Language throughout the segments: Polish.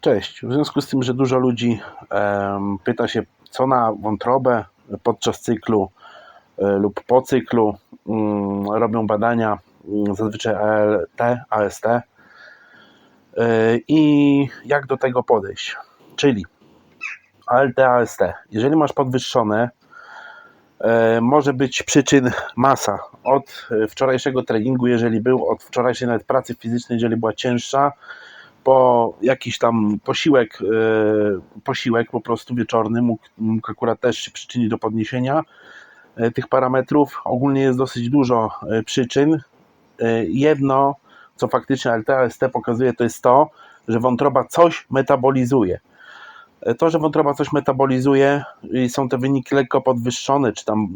Cześć. W związku z tym, że dużo ludzi pyta się, co na wątrobę podczas cyklu e, lub po cyklu mm, robią badania, mm, zazwyczaj ALT, AST e, i jak do tego podejść. Czyli ALT, AST. Jeżeli masz podwyższone, e, może być przyczyn masa. Od wczorajszego treningu, jeżeli był, od wczorajszej nawet pracy fizycznej, jeżeli była cięższa, po jakiś tam posiłek, e, posiłek po prostu wieczorny mógł, mógł akurat też się przyczynić do podniesienia e, tych parametrów. Ogólnie jest dosyć dużo e, przyczyn. Jedno, co faktycznie LTST pokazuje, to jest to, że wątroba coś metabolizuje. To, że wątroba coś metabolizuje i są te wyniki lekko podwyższone, czy tam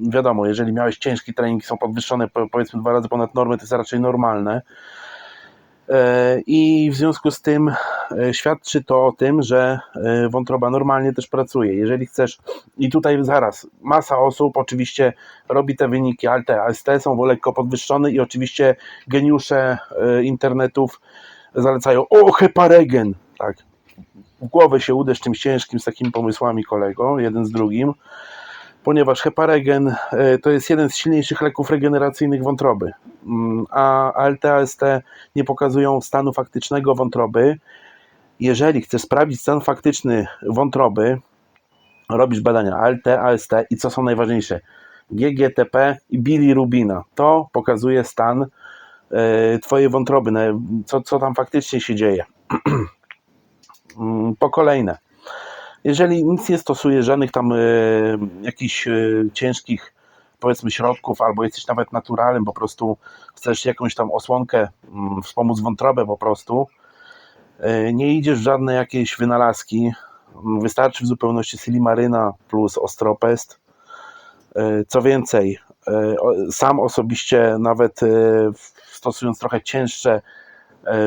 wiadomo, jeżeli miałeś ciężki trening, są podwyższone po- powiedzmy dwa razy ponad normę, to jest raczej normalne. E, I w związku z tym e, świadczy to o tym, że e, wątroba normalnie też pracuje. Jeżeli chcesz, i tutaj zaraz, masa osób oczywiście robi te wyniki ALT, AST są lekko podwyższone i oczywiście geniusze internetów zalecają, o heparegen, tak, w głowę się uderz czymś ciężkim z takimi pomysłami kolego, jeden z drugim, ponieważ heparegen to jest jeden z silniejszych leków regeneracyjnych wątroby, a ALT-AST nie pokazują stanu faktycznego wątroby. Jeżeli chcesz sprawdzić stan faktyczny wątroby, robisz badania ALT, AST i co są najważniejsze, GGTP i bilirubina. To pokazuje stan e, Twojej wątroby, co, co tam faktycznie się dzieje. Mm, po kolejne. Jeżeli nic nie stosujesz, żadnych tam e, jakichś e, ciężkich powiedzmy środków, albo jesteś nawet naturalnym, po prostu chcesz jakąś tam osłonkę mm, wspomóc wątrobę po prostu, e, nie idziesz w żadne jakieś wynalazki, Mm, wystarczy w zupełności silimaryna plus ostropest. E, Co więcej, o- sam osobiście nawet stosując trochę cięższe,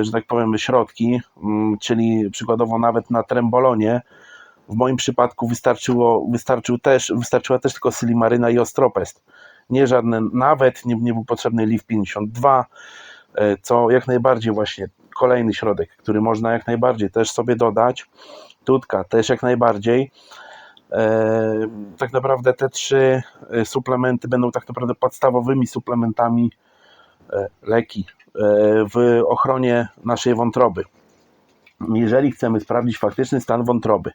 że tak powiem, środki, mm, czyli przykładowo nawet na trembolonie, w moim przypadku wystarczyło, wystarczył też, wystarczyła też tylko silimaryna i ostropest. Nie żadne, nawet nie, nie był potrzebny LIV 52, e, co jak najbardziej właśnie kolejny środek, który można jak najbardziej też sobie dodać. Tutka też jak najbardziej. E, tak naprawdę te trzy e, suplementy będą tak naprawdę podstawowymi suplementami leki w ochronie naszej wątroby. Jeżeli chcemy sprawdzić faktyczny stan wątroby,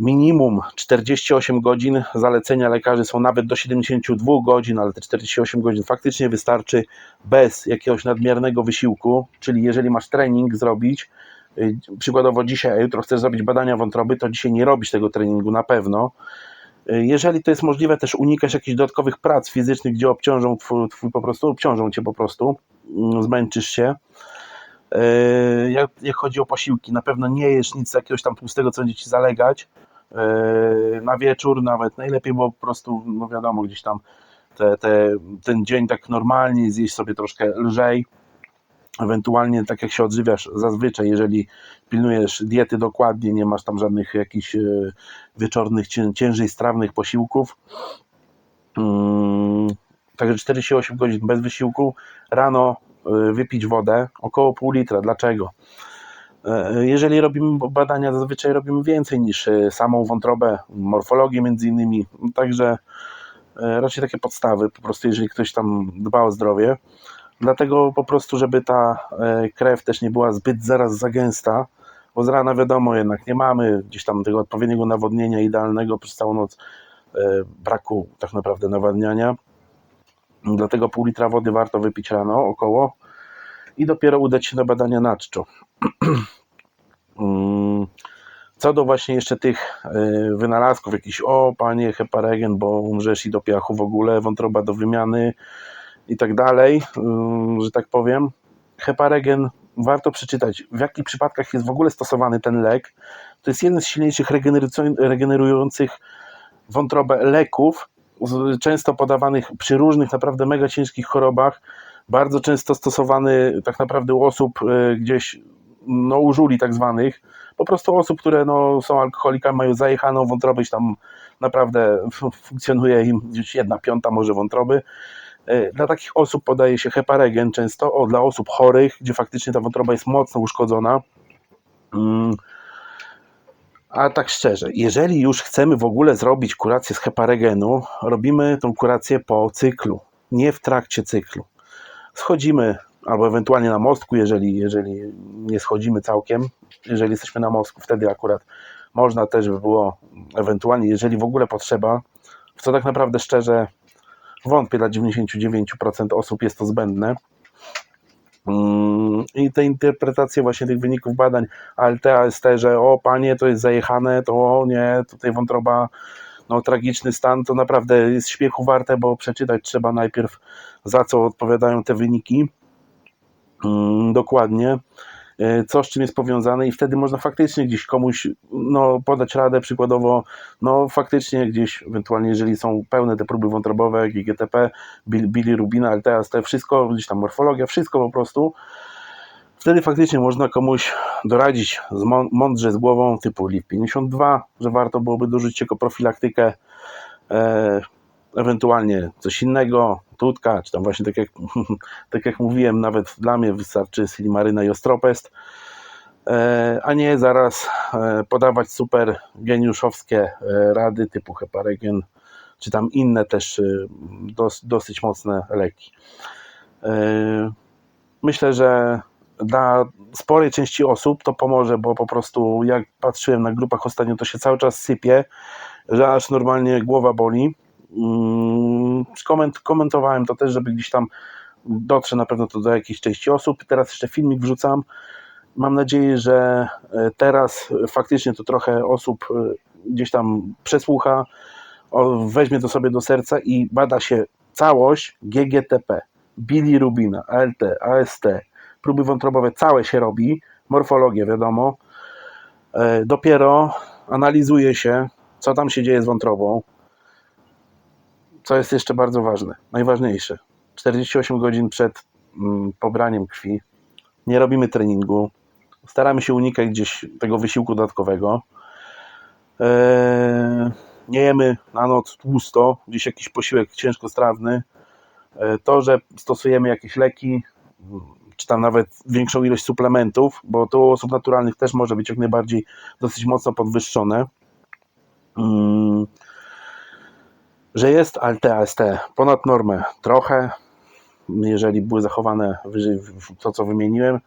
minimum 48 godzin, zalecenia lekarzy są nawet do 72 godzin, ale te 48 godzin faktycznie wystarczy bez jakiegoś nadmiernego wysiłku, czyli jeżeli masz trening zrobić, y, przykładowo dzisiaj, a jutro chcesz zrobić badania wątroby, to dzisiaj nie robisz tego treningu na pewno. Y, Jeżeli to jest możliwe, też unikasz jakichś dodatkowych prac fizycznych, gdzie obciążą twój, twój po prostu, obciążą cię po prostu, mm, zmęczysz się. Yy, Jak, jak chodzi o posiłki, na pewno nie jesz nic jakiegoś tam tłustego, co będzie ci zalegać. Yy, Na wieczór nawet najlepiej było po prostu, no wiadomo, gdzieś tam te, te, ten dzień tak normalnie, zjeść sobie troszkę lżej. Ewentualnie tak jak się odżywiasz zazwyczaj, jeżeli pilnujesz diety dokładnie, nie masz tam żadnych jakichś yy, wieczornych, cię- ciężej strawnych posiłków. Mm, Także 48 godzin bez wysiłku. Rano wypić wodę, około pół litra. Dlaczego? E, Jeżeli robimy badania, zazwyczaj robimy więcej niż y, samą wątrobę, morfologię między innymi, także e, raczej takie podstawy, po prostu jeżeli ktoś tam dba o zdrowie. Dlatego po prostu, żeby ta e, krew też nie była zbyt zaraz za gęsta, bo z rana wiadomo jednak nie mamy gdzieś tam tego odpowiedniego nawodnienia idealnego przez całą noc, e, braku tak naprawdę nawadniania. Dlatego pół litra wody warto wypić rano około i dopiero udać się na badania na czczo. Mm, Co do właśnie jeszcze tych y, wynalazków, jakiś o panie heparegen, bo umrzesz i do piachu w ogóle, wątroba do wymiany i tak dalej, y, że tak powiem. Heparegen warto przeczytać, w jakich przypadkach jest w ogóle stosowany ten lek. To jest jeden z silniejszych regenerujących- wątrobę leków, często podawanych przy różnych naprawdę mega ciężkich chorobach, bardzo często stosowany tak naprawdę u osób y, gdzieś no, użuli tak zwanych, po prostu osób, które no, są alkoholikami, mają zajechaną wątrobę tam naprawdę funkcjonuje im gdzieś jedna piąta może wątroby. Y, Dla takich osób podaje się heparegen często, o, dla osób chorych, gdzie faktycznie ta wątroba jest mocno uszkodzona, Mm. A tak szczerze, jeżeli już chcemy w ogóle zrobić kurację z heparegenu, robimy tą kurację po cyklu, nie w trakcie cyklu. Schodzimy albo ewentualnie na mostku, jeżeli, jeżeli nie schodzimy całkiem, jeżeli jesteśmy na mostku, wtedy akurat można też by było ewentualnie, jeżeli w ogóle potrzeba, w co tak naprawdę szczerze wątpię, dla 99% osób jest to zbędne. Mm, I te interpretacje właśnie tych wyników badań ALT, AST, że o panie, to jest zajechane, to o nie, tutaj wątroba, no tragiczny stan, to naprawdę jest śmiechu warte, bo przeczytać trzeba najpierw za co odpowiadają te wyniki. Mm, dokładnie, e, co z czym jest powiązane i wtedy można faktycznie gdzieś komuś no, podać radę przykładowo, no faktycznie gdzieś ewentualnie jeżeli są pełne te próby wątrobowe, bil- bilirubina, LTAST, wszystko, gdzieś tam morfologia, wszystko po prostu, wtedy faktycznie można komuś doradzić z mą- mądrze z głową typu LIV52, że warto byłoby dorzucić jako profilaktykę e, ewentualnie coś innego, tutka, czy tam właśnie tak jak, tak jak mówiłem, nawet dla mnie wystarczy silimaryna i ostropest, e, a nie zaraz e, podawać super geniuszowskie e, rady typu heparegen, czy tam inne też e, dos, dosyć mocne leki. E, Myślę, że dla sporej części osób to pomoże, bo po prostu jak patrzyłem na grupach ostatnio, to się cały czas sypie, że aż normalnie głowa boli. Mm, Koment, komentowałem to też, żeby gdzieś tam dotrze na pewno to do jakiejś części osób. Teraz jeszcze filmik wrzucam. Mam nadzieję, że e, teraz faktycznie to trochę osób e, gdzieś tam przesłucha, weźmie to sobie do serca i bada się całość GGTP, bilirubina, ALT, AST, próby wątrobowe, całe się robi, morfologię wiadomo. E, Dopiero analizuje się, co tam się dzieje z wątrobą, co jest jeszcze bardzo ważne, najważniejsze. 48 godzin przed mm, pobraniem krwi nie robimy treningu, staramy się unikać gdzieś tego wysiłku dodatkowego. Eee, nie jemy na noc tłusto, gdzieś jakiś posiłek ciężkostrawny. E, To, że stosujemy jakieś leki, czy tam nawet większą ilość suplementów, bo to u osób naturalnych też może być jak najbardziej dosyć mocno podwyższone. Mm, że jest ALT-AST ponad normę trochę, jeżeli były zachowane to, co wymieniłem,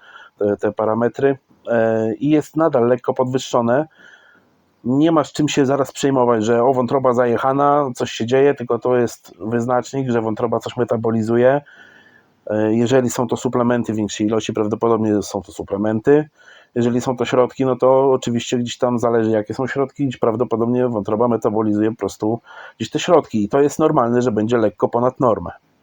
te, parametry, e, i jest nadal lekko podwyższone. Nie ma z czym się zaraz przejmować, że o wątroba zajechana, coś się dzieje, tylko to jest wyznacznik, że wątroba coś metabolizuje. E, Jeżeli są to suplementy w większej ilości, prawdopodobnie są to suplementy. Jeżeli są to środki, no to oczywiście gdzieś tam zależy, jakie są środki, gdzieś prawdopodobnie wątroba metabolizuje po prostu gdzieś te środki i to jest normalne, że będzie lekko ponad normę.